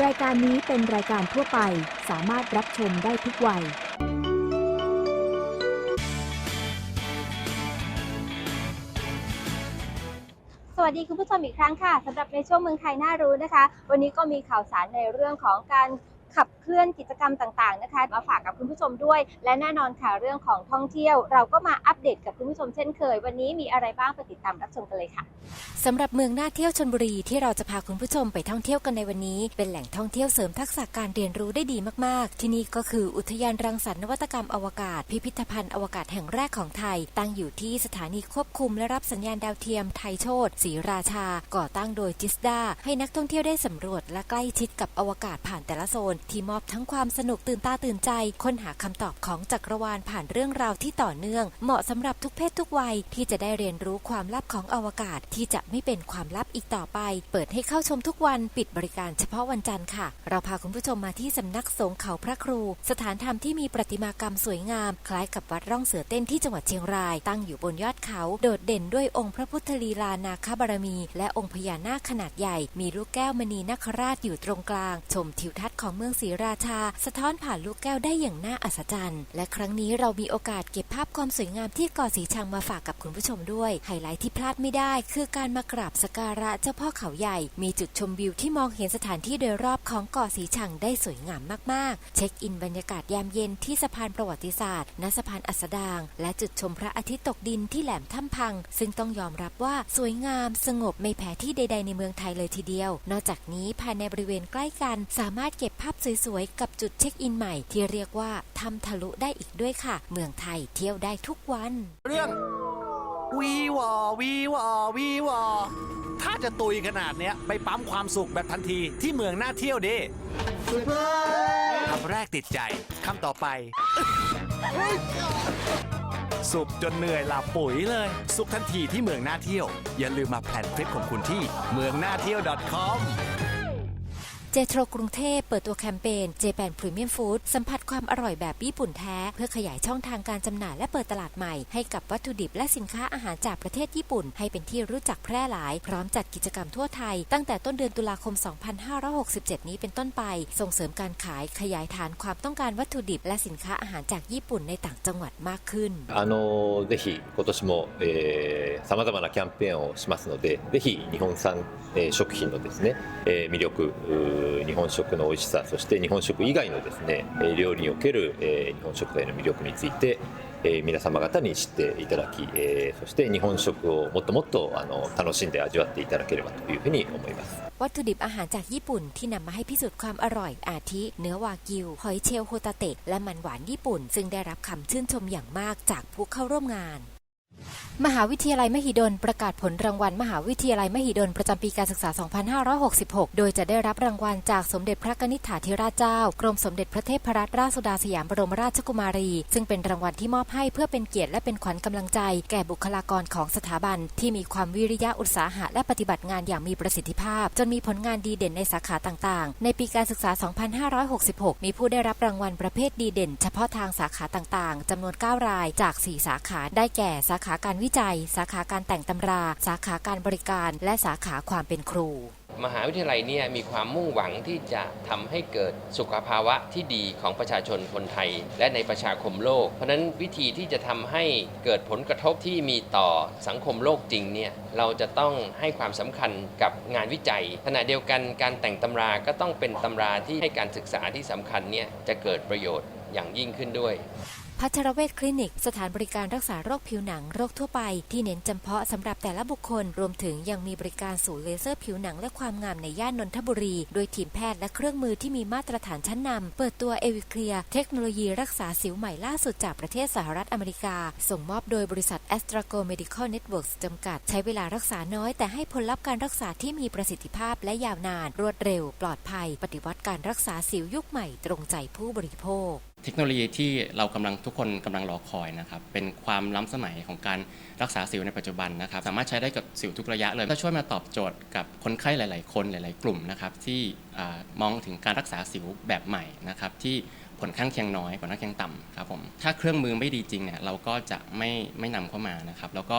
รายการนี้เป็นรายการทั่วไปสามารถรับชมได้ทุกวัย สวัสดีคุณผู้ชมอีกครั้งค่ะสำหรับในช่วงเมืองไทยน่ารู้นะคะ วันนี้ก็มีข่าวสารในเรื่องของการ ขับเคลื่อนกิจกรรมต่างๆนะคะ มาฝากกับคุณผู้ชมด้วย และแน่นอนค่ะเรื่องของท่องเที่ยว เราก็มาอัปเดตกับคุณผู้ชมเช่นเคย วันนี้มีอะไรบ้างไปติดตามรับชมกันเลยค่ะสำหรับเมืองน่าเที่ยวชนบุรีที่เราจะพาคุณผู้ชมไปท่องเที่ยวกันในวันนี้ เป็นแหล่งท่องเที่ยวเสริมทักษะการเรียนรู้ได้ดีมากๆ ที่นี่ก็คืออุทยานรังสรรค์นวัตกรรมอวกาศ พิพิธภัณฑ์อวกาศแห่งแรกของไทย ตั้งอยู่ที่สถานีควบคุมและรับสัญญาณดาวเทียมไทยโชตศรีราชา ก่อตั้งโดยจิสดาให้นักท่องเที่ยวได้สำรวจและใกล้ชิดกับอวกาศผ่านแต่ละโซนที่มอบทั้งความสนุกตื่นตาตื่นใจ ค้นหาคำตอบของจักรวาลผ่านเรื่องราวที่ต่อเนื่อง เหมาะสำหรับทุกเพศทุกวัย ที่จะได้เรียนรู้ความลับของอวกาศ ที่จะไม่เป็นความลับอีกต่อไป เปิดให้เข้าชมทุกวันปิดบริการเฉพาะวันจันทร์ค่ะ เราพาคุณผู้ชมมาที่สำนักสงฆ์เขาพระครู สถานธรรมที่มีประติมากรรมสวยงาม คล้ายกับวัดร่องเสือเต้นที่จังหวัดเชียงราย ตั้งอยู่บนยอดเขาโดดเด่นด้วยองค์พระพุทธลีลานาคบารมี และองค์พญานาคขนาดใหญ่ มีลูกแก้วมณีนาคราชอยู่ตรงกลาง ชมทิวทัศน์ของเมืองศรีราชา สะท้อนผ่านลูกแก้วได้อย่างน่าอัศจรรย์ และครั้งนี้เรามีโอกาสเก็บภาพความสวยงามที่เกาะสีชังมาฝากกับคุณผู้ชมด้วย ไฮไลท์ที่พลาดไม่ได้ คือการมากราบสกการะเจ้าพ่อเขาใหญ่ มีจุดชมวิวที่มองเห็นสถานที่โดยรอบของเกาะสีชังได้สวยงามมากๆ เช็คอินบรรยากาศยามเย็นที่สะพานประวัติศาสตร์ณสะพานอัสดาง และจุดชมพระอาทิตย์ตกดินที่แหลมถ้ำพัง ซึ่งต้องยอมรับว่าสวยงาม สงบไม่แพ้ที่ใด ๆ ในเมืองไทยเลยทีเดียว นอกจากนี้ภายในบริเวณใกล้กัน สามารถเก็บภาพสวยๆ กับจุดเช็คอินใหม่ที่เรียกว่าทำทะลุได้อีกด้วยค่ะ เมืองไทยเที่ยวได้ทุกวัน เรื่องวีวอวีวอวีวอถ้าจะตุยขนาดเนี้ย ไปปั๊มความสุขแบบทันทีที่เมืองน่าเที่ยวดิคำแรกติดใจคำต่อไป สุขจนเหนื่อยหลับปุ๋ยเลย สุขทันทีที่เมืองน่าเที่ยว อย่าลืมมาแพลนทริปของคุณที่เมืองน่าเที่ยว .com เจโทรกรุงเทพเปิดตัวแคมเปญเจแปนพรีเมียมฟู้ดสัมผัสความอร่อยแบบญี่ปุ่นแท้ เพื่อขยายช่องทางการจำหน่ายและเปิดตลาดใหม่ ให้กับวัตถุดิบและสินค้าอาหารจากประเทศญี่ปุ่น ให้เป็นที่รู้จักแพร่หลาย พร้อมจัดกิจกรรมทั่วไทย ตั้งแต่ต้นเดือนตุลาคม 2567 นี้เป็นต้นไป ส่งเสริมการขายขยายฐานความต้องการวัตถุดิบ และสินค้าอาหารจากญี่ปุ่นในต่างจังหวัดมากขึ้นあのぜひ今年もさまざまなキャンペーンをしますのでぜひ日本産食品のですね魅力日本食の美味しさそして日本食以外のですね料理における、え日本食材の魅力について、え皆様方に知っていただき、えそして日本食をもっともっとあの楽しんで味わっていただければというふうに思います。วัตถุดิบอาหารจากญี่ปุ่นที่นำมาให้พิสูจน์ความอร่อยอาทิ เนื้อวากิว หอยเชลโฮตาเตะและมันหวานญี่ปุ่น ซึ่งได้รับคำชื่นชมอย่างมากจากผู้เข้าร่วมงาน มหาวิทยาลัยมหิดลประกาศผลรางวัล มหาวิทยาลัยมหิดลประจำปีการศึกษา 2566 โดยจะได้รับรางวัลจากสมเด็จพระนิษฐาธิราชเจ้า กรมสมเด็จพระเทพรัตนราชสุดาสยามบรมราชกุมารี ซึ่งเป็นรางวัลที่มอบให้เพื่อเป็นเกียรติและเป็นขวัญกำลังใจ แก่บุคลากรของสถาบัน ที่มีความวิริยะอุตสาหะและปฏิบัติงานอย่างมีประสิทธิภาพ จนมีผลงานดีเด่นในสาขาต่างๆ ในปีการศึกษา 2566 มีผู้ได้รับรางวัลประเภทดีเด่น เฉพาะทางสาขาต่างๆจำนวน 9 รายจาก 4 สาขาได้แก่สาขาการวิจัย สาขาการแต่งตำรา สาขาการบริการ และสาขาความเป็นครู มหาวิทยาลัยเนี่ยมีความมุ่งหวังที่จะทำให้เกิดสุขภาวะที่ดีของประชาชนคนไทย และในประชาคมโลก เพราะฉะนั้นวิธีที่จะทำให้เกิดผลกระทบที่มีต่อสังคมโลกจริงเนี่ยเราจะต้องให้ความสำคัญกับงานวิจัย ขณะเดียวกันการแต่งตำราก็ต้องเป็นตำราที่ให้การศึกษาที่สำคัญเนี่ยจะเกิดประโยชน์อย่างยิ่งขึ้นด้วย พัชรเวชคลินิก สถานบริการรักษาโรคผิวหนังโรคทั่วไป ที่เน้นจำเพาะสำหรับแต่ละบุคคล รวมถึงยังมีบริการศูนย์เลเซอร์ผิวหนังและความงามในย่านนนทบุรี โดยทีมแพทย์และเครื่องมือที่มีมาตรฐานชั้นนำเปิดตัวเอวิเคลียเทคโนโลยีรักษาสิวใหม่ล่าสุดจากประเทศสหรัฐอเมริกา ส่งมอบโดยบริษัท a s t r a g o Medical Networks จำกัด ใช้เวลารักษาน้อยแต่ให้ผลลัพธ์การรักษาที่มีประสิทธิภาพและยาวนาน รวดเร็ว ปลอดภัย ปฏิวัติการรักษาสิวยุคใหม่ตรงใจผู้บริโภค เทคโนโลยีที่เรากำลังทุกคนกำลังรอคอยนะครับเป็นความล้ำสมัยของการรักษาสิวในปัจจุบันนะครับ สามารถใช้ได้กับสิวทุกระยะเลยก็ช่วยมาตอบโจทย์กับคนไข้หลาย ๆ คนหลาย ๆ กลุ่มนะครับที่อมองถึงการรักษาสิวแบบใหม่นะครับที่ผลข้างเคียงน้อยผลข้างเคียงต่ำครับผมถ้าเครื่องมือไม่ดีจริงเนี่ยเราก็จะไม่ไม่นำเข้ามานะครับแล้วก็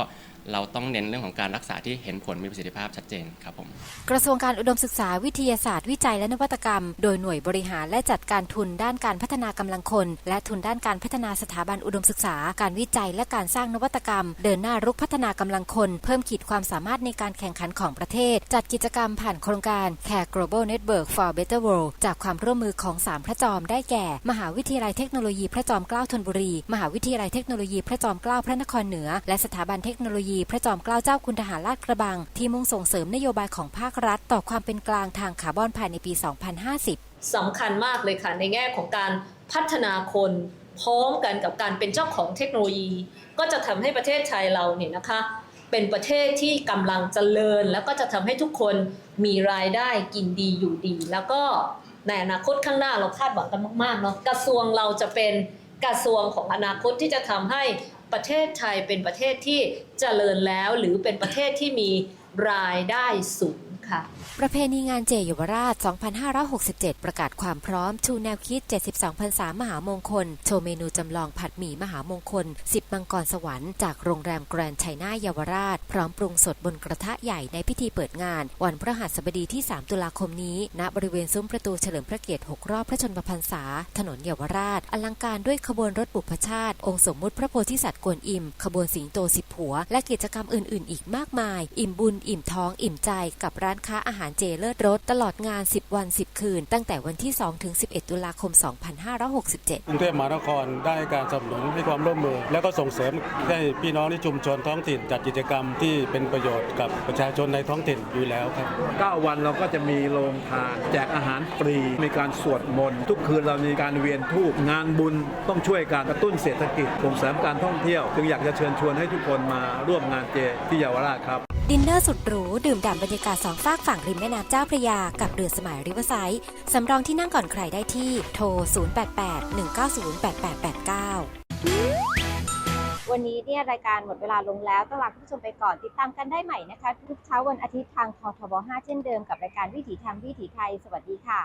เราต้องเน้นเรื่องของการรักษาที่เห็นผลมีประสิทธิภาพชัดเจนครับผมกระทรวงการอุดมศึกษาวิทยาศาสตร์วิจัยและนวัตกรรม โดยหน่วยบริหารและจัดการทุนด้านการพัฒนากำลังคน และทุนด้านการพัฒนาสถาบันอุดมศึกษา การวิจัยและการสร้างนวัตกรรม เดินหน้ารุกพัฒนากำลังคน เพิ่มขีดความสามารถในการแข่งขันของประเทศ จัดกิจกรรมผ่านโครงการ Care Global Network for Better World จากความร่วมมือของสามพระจอมได้แก่ มหาวิทยาลัยเทคโนโลยีพระจอมเกล้าธนบุรี มหาวิทยาลัยเทคโนโลยีพระจอมเกล้าพระนครเหนือ และสถาบันเทคโนโลยีพระจอมเกล้าเจ้าคุณทหารลาดกระบัง ที่มุ่งส่งเสริมนโยบายของภาครัฐ ต่อความเป็นกลางทางคาร์บอนภายในปี 2050 สำคัญมากเลยค่ะ ในแง่ของการพัฒนาคนพร้อมกันกับการเป็นเจ้าของเทคโนโลยี ก็จะทำให้ประเทศไทยเราเนี่ยนะคะ เป็นประเทศที่กำลังเจริญ แล้วก็จะทำให้ทุกคนมีรายได้กินดีอยู่ดี แล้วก็ในอนาคตข้างหน้าเราคาดหวังกันมากๆเนาะกระทรวงเราจะเป็นกระทรวงของอนาคตที่จะทำให้ ประเทศไทยเป็นประเทศที่เจริญแล้ว หรือเป็นประเทศที่มีรายได้สูง ค่ะ ประเพณีงานเจเยาวราช 2567 ประกาศความพร้อม ชูแนวคิด 72พรรษามหามงคล โชว์เมนูจำลองผัดหมี่มหามงคล 10 มังกรสวรรค์ จากโรงแรมแกรนด์ไชน่าเยาวราช พร้อมปรุงสดบนกระทะใหญ่ในพิธีเปิดงาน วันพฤหัสบดีที่ 3 ตุลาคมนี้ ณ บริเวณซุ้มประตูเฉลิมพระเกียรติ 6 รอบพระชนมพรรษา ถนนเยาวราช อลังการด้วยขบวนรถบุพชาติ องค์สมมุติพระโพธิสัตว์กวนอิม ขบวนสิงโตสิบหัว และกิจกรรมอื่น ๆ อีกมากมาย อิ่มบุญ อิ่มท้อง อิ่มใจ กับร้านค้าอาหารเจเลิศรสตลอดงาน 10 วัน 10 คืน ตั้งแต่วันที่ 2 ถึง 11 ตุลาคม 2567กรุงเทพมหานครได้การสนับสนุนให้ความร่วมมือ แล้วก็ส่งเสริมให้พี่น้องในชุมชนท้องถิ่นจัดกิจกรรมที่เป็นประโยชน์กับประชาชนในท้องถิ่นอยู่แล้วครับ 9 วันเราก็จะมีโรงทานแจกอาหารฟรี มีการสวดมนต์ทุกคืนเรามีการเวียนทูบงานบุญต้องช่วยการกระตุ้นเศรษฐกิจส่งเสริมการท่องเที่ยว จึงอยากจะเชิญชวนให้ทุกคนมาร่วมงานเจที่เยาวราชครับ ดินเนอร์สุดหรู ดื่มด่ำบรรยากาศสองฝากฝั่งริมแม่น้ำเจ้าพระยา กับเรือสมัยริเวอร์ไซด์สำรองที่นั่งก่อนใครได้ที่โทร 0881908889 วันนี้เนี่ยรายการหมดเวลาลงแล้วต้องลาคุณผู้ชมไปก่อนติดตามกันได้ใหม่นะคะ ทุกเช้าวันอาทิตย์ทางททบ5เช่นเดิมกับรายการวิถีธรรมวิถีไทย สวัสดีค่ะ